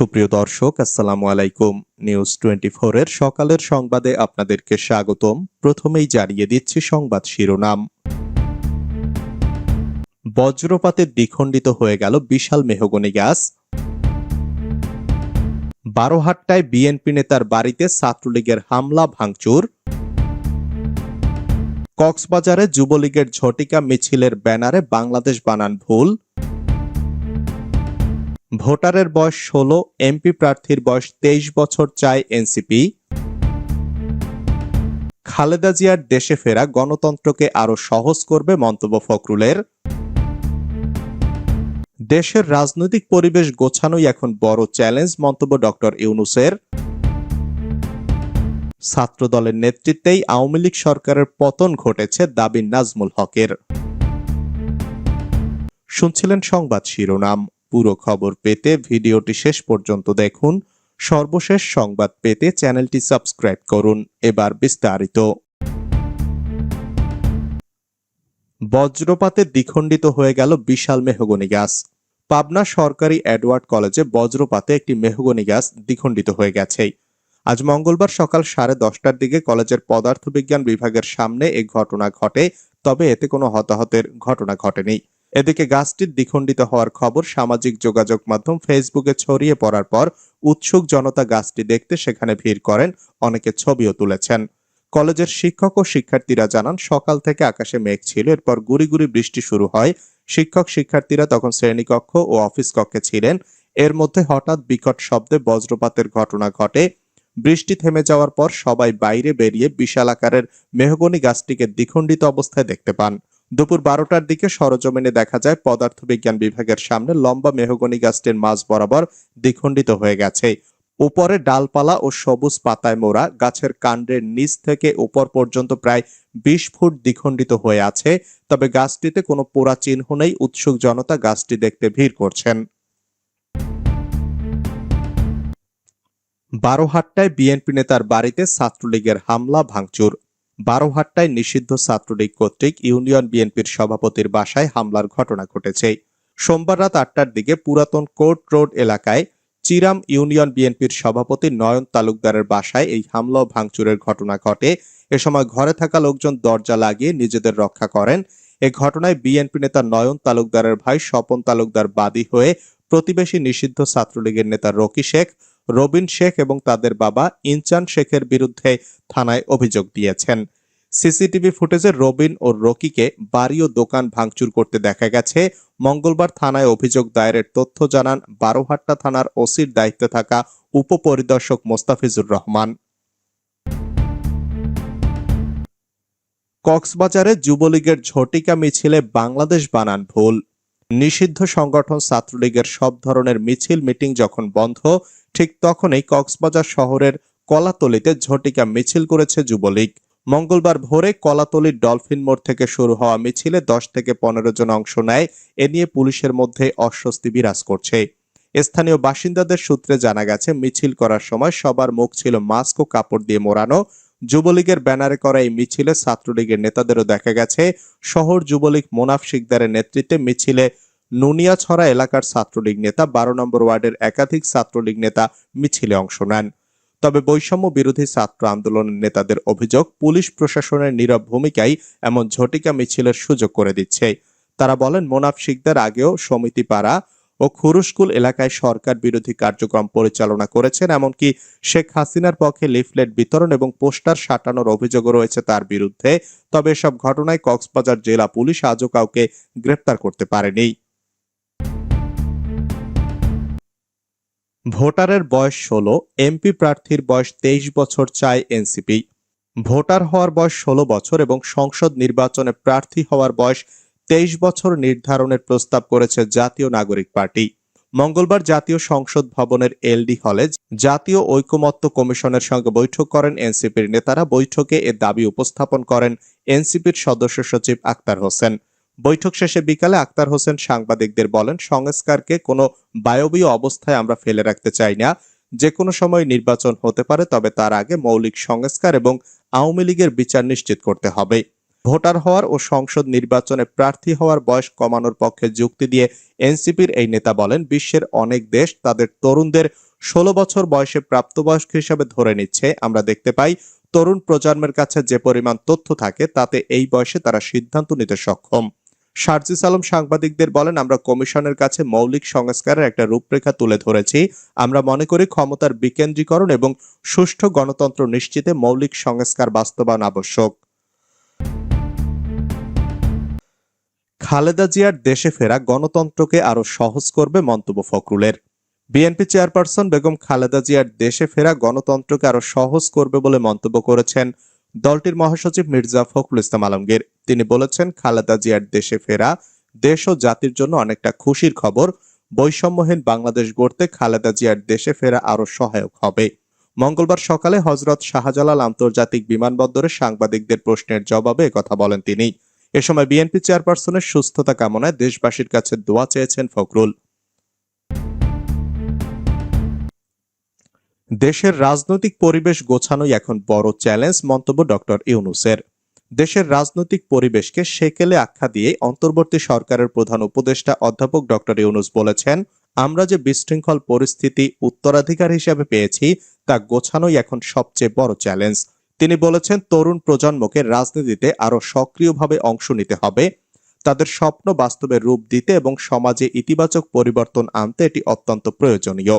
সুপ্রিয় দর্শক, আসসালামু আলাইকুম। নিউজ টোয়েন্টি এর সকালের সংবাদে আপনাদেরকে স্বাগতম। প্রথমেই জানিয়ে দিচ্ছি সংবাদ শিরোনাম। বজ্রপাতে দ্বিখণ্ডিত হয়ে গেল বিশাল মেহগনি গাছ। বারোহাট্টায় বিএনপি নেতার বাড়িতে ছাত্রলীগের হামলা, ভাঙচুর। কক্সবাজারে যুবলীগের ঝটিকা মিছিলের ব্যানারে বাংলাদেশ বানান ভুল। ভোটারের বয়স ষোলো, এমপি প্রার্থীর বয়স তেইশ বছর চায় এনসিপি। খালেদা জিয়ার দেশে ফেরা গণতন্ত্রকে আরও সহজ করবে মন্তব্য ফখরুলের। দেশের রাজনৈতিক পরিবেশ গোছানোই এখন বড় চ্যালেঞ্জ মন্তব্য ডক্টর ইউনুসের। ছাত্র দলের নেতৃত্বেই আওয়ামী লীগ সরকারের পতন ঘটেছে দাবি নাজমুল হকের। শুনছিলেন সংবাদ শিরোনাম। পুরো খবর পেতে ভিডিওটি শেষ পর্যন্ত দেখুন। সর্বশেষ সংবাদ পেতে চ্যানেলটি সাবস্ক্রাইব করুন। এবার বিস্তারিত। বজ্রপাতে দ্বিখণ্ডিত হয়ে গেল বিশাল মেহগনি গাছ। পাবনা সরকারি এডওয়ার্ড কলেজে বজ্রপাতে একটি মেহগনি গাছ দ্বিখণ্ডিত হয়ে গেছে। আজ মঙ্গলবার সকাল সাড়ে দশটার দিকে কলেজের পদার্থবিজ্ঞান বিভাগের সামনে এ ঘটনা ঘটে, তবে এতে কোনো হতাহতের ঘটনা ঘটেনি। এদিকে গাছটির দ্বিখণ্ডিত হওয়ার খবর সামাজিক যোগাযোগ মাধ্যম ফেসবুকে ছড়িয়ে পড়ার পর উৎসুক জনতা গাছটি দেখতে সেখানে ভিড় করেন, অনেকে ছবিও তুলেছেন। কলেজের শিক্ষক ও শিক্ষার্থীরা জানান, সকাল থেকে আকাশে মেঘ ছিল, এরপর গুড়ি গুড়ি বৃষ্টি শুরু হয়। শিক্ষক, শিক্ষার্থীরা তখন শ্রেণীকক্ষ ও অফিস কক্ষে ছিলেন। এর মধ্যে হঠাৎ বিকট শব্দে বজ্রপাতের ঘটনা ঘটে। বৃষ্টি থেমে যাওয়ার পর সবাই বাইরে বেরিয়ে বিশাল আকারের মেহগনি গাছটিকে দ্বিখণ্ডিত অবস্থায় দেখতে পান। দুপুর বারোটার দিকে সরজমিনে দেখা যায় পদার্থবিজ্ঞান বিভাগের সামনে লম্বা মেহগনি গাছটির মাঝ বরাবর দ্বিখণ্ডিত হয়ে গেছে। উপরে ডালপালা ও সবুজ পাতায় মোড়া গাছের কাণ্ডের নিচ থেকে উপর পর্যন্ত প্রায় বিশ ফুট দ্বিখণ্ডিত হয়ে আছে, তবে গাছটিতে কোনো পোড়া চিহ্ন নেই, উৎসুক জনতা গাছটি দেখতে ভিড় করছেন। বারোহাট্টায় বিএনপি নেতার বাড়িতে ছাত্রলীগের হামলা, ভাঙচুর। বারোহাট্টায় নিষিদ্ধ ছাত্রলীগ কর্তৃক ইউনিয়ন বিএনপির সভাপতির বাসায় হামলার ঘটনা ঘটেছে। সোমবার রাত আটটার দিকে পুরাতন কোর্ট রোড এলাকায় চিরাম ইউনিয়ন বিএনপির সভাপতি নয়ন তালুকদারের বাসায় এই হামলা ও ভাঙচুরের ঘটনা ঘটে। এ সময় ঘরে থাকা লোকজন দরজা লাগিয়ে নিজেদের রক্ষা করেন। এ ঘটনায় বিএনপি নেতা নয়ন তালুকদারের ভাই স্বপন তালুকদার বাদী হয়ে প্রতিবেশী নিষিদ্ধ ছাত্রলীগের নেতা রকি শেখ রবিন শেখ এবং তাদের বাবা ইনচান শেখের বিরুদ্ধে থানায় অভিযোগ দিয়েছেন। সিসিটিভি ফুটেজে রবিন ও রকিকে বাড়ি ও দোকান ভাঙচুর করতে দেখা গেছে। মঙ্গলবার থানায় অভিযোগ দায়েরের তথ্য জানান বারোহাট্টা থানার ওসির দায়িত্বে থাকা উপপরিদর্শক মোস্তাফিজুর রহমান। কক্সবাজারে যুবলীগের ঝটিকা মিছিলে বাংলাদেশ বানান ভুল। নিষিদ্ধ সংগঠন ছাত্রলীগের সব ধরনের মিছিল মিটিং যখন বন্ধ, ঠিক তখনই কক্সবাজার শহরের কলাতলিতে ঝটিকা মিছিল করেছে যুবলীগ। মঙ্গলবার ভোরে কলাতলির ডলফিন মোড় থেকে শুরু হওয়া মিছিলে দশ থেকে পনেরো জন অংশ নেয়, এ নিয়ে পুলিশের মধ্যে অস্বস্তি বিরাজ করছে। স্থানীয় বাসিন্দাদের সূত্রে জানা গেছে, মিছিল করার সময় সবার মুখ ছিল মাস্ক ও কাপড় দিয়ে মোড়ানো যুবলীগের ব্যানারে করা এই মিছিলে ছাত্রলীগের নেতাদেরও দেখা গেছে। শহর যুবলীগ মোনাফ শিকদারের নেতৃত্বে মিছিলে নুনিয়াছড়া এলাকার ছাত্রলীগ নেতা, বারো নম্বর ওয়ার্ডের একাধিক ছাত্রলীগ নেতা মিছিলে অংশ নেন। তবে বৈষম্য বিরোধী ছাত্র আন্দোলনের নেতাদের অভিযোগ, পুলিশ প্রশাসনের নীরব ভূমিকাই এমন ঝটিকা মিছিলের সুযোগ করে দিচ্ছে। তারা বলেন, মোনাফ শিকদার আগেও সমিতি পাড়া ও খুরুশকুল এলাকায় সরকার বিরোধী কার্যক্রম পরিচালনা করেছেন, এমনকি শেখ হাসিনার পক্ষে লিফলেট বিতরণ এবং পোস্টার সাটানোর অভিযোগও রয়েছে তার বিরুদ্ধে। তবে এসব ঘটনায় কক্সবাজার জেলা পুলিশ আজও কাউকে গ্রেপ্তার করতে পারেনি। ভোটারের বয়স ষোলো, এমপি প্রার্থীর বয়স তেইশ বছর চায় এনসিপি। ভোটার হওয়ার বয়স ষোলো বছর এবং সংসদ নির্বাচনে প্রার্থী হওয়ার বয়স তেইশ বছর নির্ধারণের প্রস্তাব করেছে জাতীয় নাগরিক পার্টি। মঙ্গলবার জাতীয় সংসদ ভবনের এলডি হলে জাতীয় ঐকমত্য কমিশনের সঙ্গে বৈঠক করেন এনসিপির নেতারা। বৈঠকে এ দাবি উপস্থাপন করেন এনসিপির সদস্য সচিব আক্তার হোসেন। বৈঠক শেষে বিকালে আক্তার হোসেন সাংবাদিকদের বলেন, সংস্কারকে কোনো বায়বীয় অবস্থায় আমরা ফেলে রাখতে চাই না। যে কোনো সময় নির্বাচন হতে পারে, তবে তার আগে মৌলিক সংস্কার এবং আওয়ামী লীগের বিচার নিশ্চিত করতে হবে। ভোটার হওয়ার ও সংসদ নির্বাচনে প্রার্থী হওয়ার বয়স কমানোর পক্ষে যুক্তি দিয়ে এনসিপির এই নেতা বলেন, বিশ্বের অনেক দেশ তাদের তরুণদের ষোলো বছর বয়সে প্রাপ্তবয়স্ক হিসাবে ধরে নিচ্ছে। আমরা দেখতে পাই, তরুণ প্রজন্মের কাছে যে পরিমাণ তথ্য থাকে, তাতে এই বয়সে তারা সিদ্ধান্ত নিতে সক্ষম। শারজিস আলম সাংবাদিকদের বলেন, আমরা কমিশনের কাছে মৌলিক সংস্কারের একটা রূপরেখা তুলে ধরেছি। আমরা মনে করি ক্ষমতার বিকেন্দ্রীকরণ এবং সুষ্ঠু গণতন্ত্র নিশ্চিতে মৌলিক সংস্কার বাস্তবায়ন আবশ্যক। খালেদা জিয়ার দেশে ফেরা গণতন্ত্রকে আরও সহজ করবে মন্তব্য ফখরুলের। বিএনপি চেয়ারপারসন বেগম খালেদা জিয়ার দেশে ফেরা গণতন্ত্রকে আরও সহজ করবে বলে মন্তব্য করেছেন দলটির মহাসচিব মির্জা ফখরুল ইসলাম আলমগীর। তিনি বলেছেন, খালেদা জিয়ার দেশে ফেরা দেশ ও জাতির জন্য অনেকটা খুশির খবর। বৈষম্যহীন বাংলাদেশ গড়তে খালেদা জিয়ার দেশে ফেরা আরও সহায়ক হবে। মঙ্গলবার সকালে হজরত শাহজালাল আন্তর্জাতিক বিমানবন্দরে সাংবাদিকদের প্রশ্নের জবাবে কথা বলেন তিনি। এ সময় বিএনপি চেয়ারপারসনের সুস্থতা কামনায় দেশবাসীর কাছে দোয়া চেয়েছেন ফখরুল। দেশের রাজনৈতিক পরিবেশ গোছানোই এখন বড় চ্যালেঞ্জ, মন্তব্য ডক্টর ইউনুসের। দেশের রাজনৈতিক পরিবেশকে সেকেলে আখ্যা দিয়ে অন্তর্বর্তী সরকারের প্রধান উপদেষ্টা অধ্যাপক ডক্টর ইউনুস বলেছেন, আমরা যে বিশৃঙ্খল পরিস্থিতি উত্তরাধিকার হিসেবে পেয়েছি, তা গোছানোই এখন সবচেয়ে বড় চ্যালেঞ্জ। তিনি বলেছেন, তরুণ প্রজন্মকে রাজনীতিতে আরও সক্রিয়ভাবে অংশ নিতে হবে। তাদের স্বপ্ন বাস্তবে রূপ দিতে এবং সমাজে ইতিবাচক পরিবর্তন আনতে এটি অত্যন্ত প্রয়োজনীয়।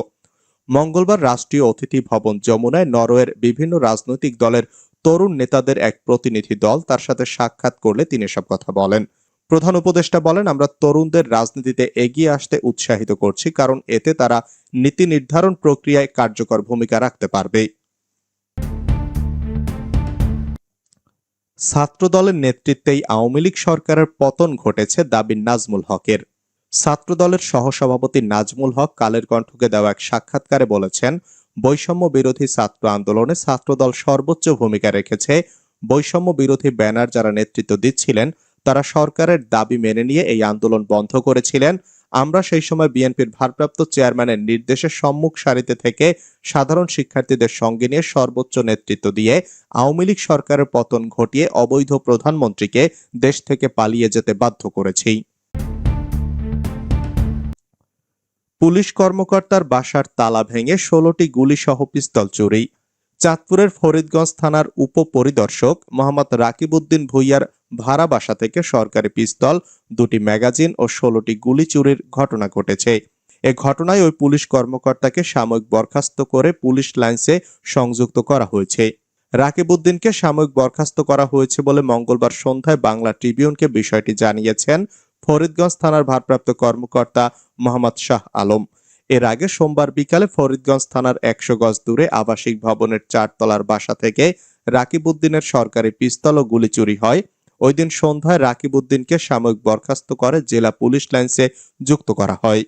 মঙ্গলবার রাষ্ট্রীয় অতিথি ভবন যমুনায় নরওয়ের বিভিন্ন রাজনৈতিক দলের তরুণ নেতাদের এক প্রতিনিধি দল তার সাথে সাক্ষাৎ করলে তিনি সব কথা বলেন। প্রধান উপদেষ্টা বলেন, আমরা তরুণদের রাজনীতিতে এগিয়ে আসতে উৎসাহিত করছি কারণ এতে তারা নীতি নির্ধারণ প্রক্রিয়ায় কার্যকর ভূমিকা রাখতে পারবে। ছাত্রদলের নেতৃত্বেই আওয়ামী লীগ সরকারের পতন ঘটেছে দাবি নাজমুল হকের। ছাত্রদলের সহসভাপতি নাজমুল হক কালের কণ্ঠকে দেওয়া এক সাক্ষাৎকারে বলেছেন, বৈষম্য বিরোধী ছাত্র আন্দোলনে ছাত্রদল সর্বোচ্চ ভূমিকা রেখেছে। বৈষম্য বিরোধী ব্যানার যারা নেতৃত্ব দিচ্ছিলেন, তারা সরকারের দাবি মেনে নিয়ে এই আন্দোলন বন্ধ করেছিলেন। আমরা সেই সময় বিএনপির ভারপ্রাপ্ত চেয়ারম্যানের নির্দেশে সম্মুখ সারিতে থেকে সাধারণ শিক্ষার্থীদের সঙ্গে নিয়ে সর্বোচ্চ নেতৃত্ব দিয়ে আওয়ামী লীগ সরকারের পতন ঘটিয়ে অবৈধ প্রধানমন্ত্রীকে দেশ থেকে পালিয়ে যেতে বাধ্য করেছি। পুলিশ কর্মকর্তার বাসার তালা ভেঙে ষোলোটি গুলিসহ পিস্তল চুরি। চাঁদপুরের ফরিদগঞ্জ থানার উপপরিদর্শক মোহাম্মদ রাকিবউদ্দিন ভুইয়ার ভাড়া বাসা থেকে সরকারি পিস্তল, দুটি ম্যাগাজিন ও ষোলোটি গুলি চুরির ঘটনা ঘটেছে। এ ঘটনায় ওই পুলিশ কর্মকর্তাকে সাময়িক বরখাস্ত করে পুলিশ লাইন্সে সংযুক্ত করা হয়েছে। রাকিবউদ্দিনকে সাময়িক বরখাস্ত করা হয়েছে বলে মঙ্গলবার সন্ধ্যায় বাংলা ট্রিবিউনকে বিষয়টি জানিয়েছেন ফরিদগঞ্জ থানার ভারপ্রাপ্ত কর্মকর্তা মোহাম্মদ শাহ আলম। এর আগে সোমবার বিকালে ফরিদগঞ্জ থানার একশো গজ দূরে আবাসিক ভবনের চারতলার বাসা থেকে রাকিবউদ্দিনের সরকারি পিস্তল ও গুলি চুরি হয়। ওই দিন সন্ধ্যায় রাকিবউদ্দিনকে সাময়িক বরখাস্ত করে জেলা পুলিশ লাইন্সে যুক্ত করা হয়।